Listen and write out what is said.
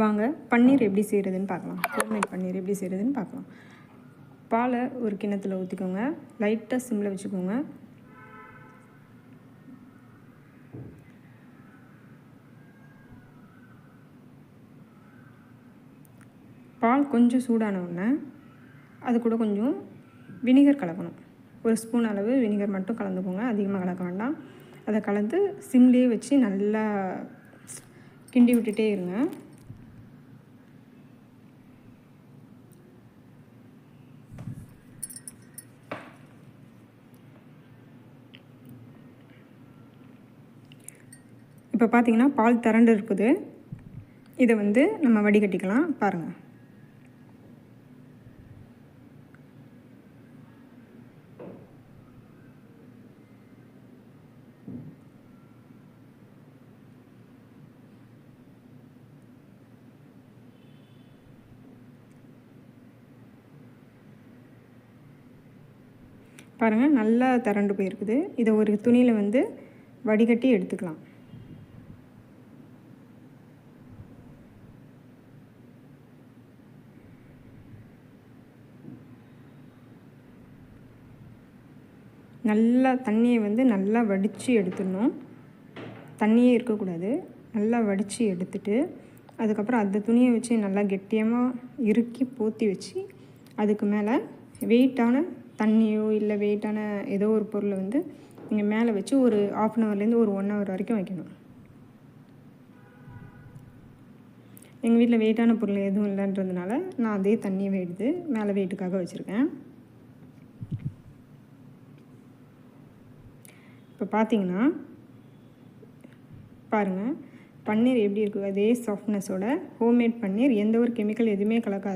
வாங்க பன்னீர் எப்படி செய்கிறதுன்னு பார்க்கலாம். ஹோம்மேட் பன்னீர் எப்படி செய்கிறதுன்னு பார்க்கலாம். பாலை ஒரு கிண்ணத்தில் ஊற்றிக்கோங்க லைட்டாக சிம்மில் வச்சுக்கோங்க. பால் கொஞ்சம் சூடான உடனே அது கூட கொஞ்சம் வினிகர் கலக்கணும். ஒரு ஸ்பூன் அளவு வினிகர் மட்டும் கலந்துக்கோங்க. அதிகமாக கலக்க வேண்டாம். அதை கலந்து சிம்லேயே வச்சு நல்லா கிண்டி விட்டுட்டே இருங்க. இப்போ பார்த்தீங்கன்னா பால் திரண்டு இருக்குது. இதை வந்து நம்ம வடிகட்டிக்கலாம். பாருங்கள் பாருங்கள் நல்லா திரண்டு போயிருக்குது. இதை ஒரு துணியில் வந்து வடிகட்டி எடுத்துக்கலாம். நல்லா தண்ணியை வந்து நல்லா வடித்து எடுத்துடணும். தண்ணியே இருக்கக்கூடாது. நல்லா வடித்து எடுத்துட்டு அதுக்கப்புறம் அந்த துணியை வச்சு நல்லா கெட்டியமாக இறுக்கி போற்றி வச்சு அதுக்கு மேலே வெயிட்டான தண்ணியோ இல்லை வெயிட்டான ஏதோ ஒரு பொருளை வந்து நீங்கள் மேலே வச்சு ஒரு ஆஃப் அன் ஹவர்லேருந்து ஒரு ஒன் ஹவர் வரைக்கும் வைக்கணும். எங்கள் வீட்டில் வெயிட்டான பொருள் எதுவும் இல்லைன்றதுனால நான் அதே தண்ணியை எடுத்து மேலே வெயிட்டுக்காக வச்சுருக்கேன். இப்போ பார்த்தீங்கன்னா பாருங்கள் பன்னீர் எப்படி இருக்குது அதே சாஃப்ட்னஸோட ஹோம்மேட் பன்னீர். எந்த ஒரு கெமிக்கல் எதுவுமே கலக்காது.